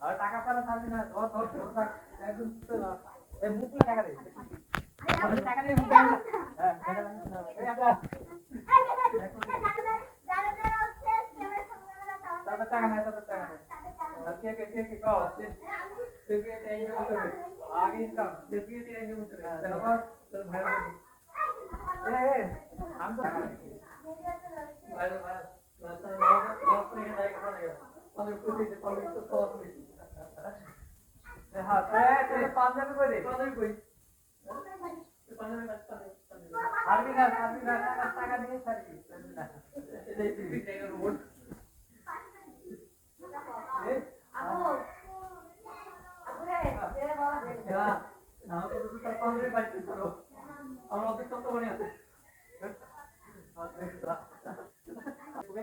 আর টাকা পালা থাকবে না ধর ধর ধর থাক একদম সুস্থ না এই মুখ টাকা দে টাকা দে মুখ হ্যাঁ টাকা দে এই আপা তাতে টাকা নাই তাতে টাকা নাই আর কে কে কে কে কও কে কে কে তে এই মতো আগে ইনকাম কে কে তে এই মতো তারপর তোর ভাই এ এ আম তো ভাই ভাই তো তো আমার অফিস কত মনে আছে কি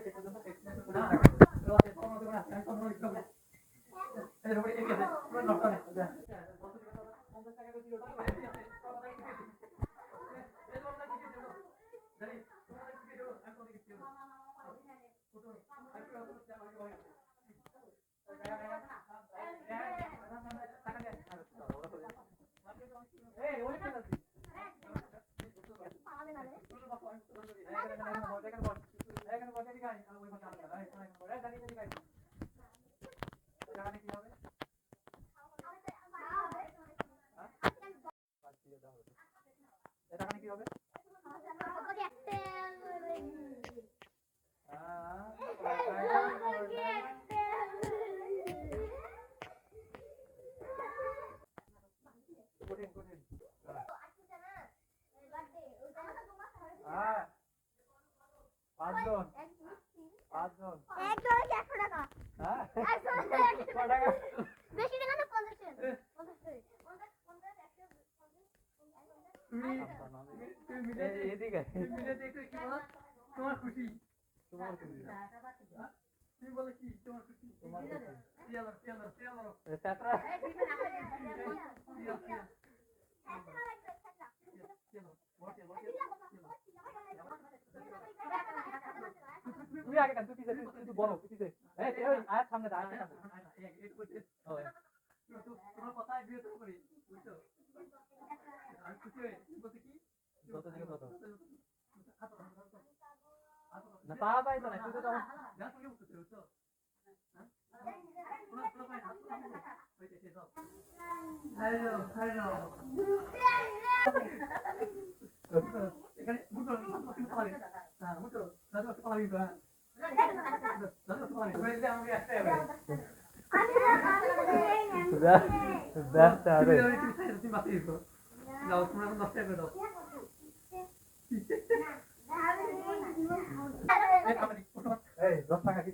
পাঁচজন। হ্যাঁ? তোমার খুশি? তোমার খুশি। তুমি বলে কি? তোমার খুশি? তোমার খুশি। পেয়ালা পেয়ালা পেয়ালা এ, চাচা, তুমি আগে কেন? তুই পিছে, তুই- তুই- তুই বলো, তুই পিছে। এই, এই, ওই, আয় সামনে দা, আয় সামনে। ওই, তোমার কথায় বিয়ে তো করি বুঝছো আমি খুশি হয়ে বলতে কি যত দিকে তত। না, তাড়াতাড়ি তো না, তুই তো তখন- যা তুমি বুঝতে বুঝছো hello hello Basta, a ver. La vacuna no sé, pero... Eh, dos están aquí.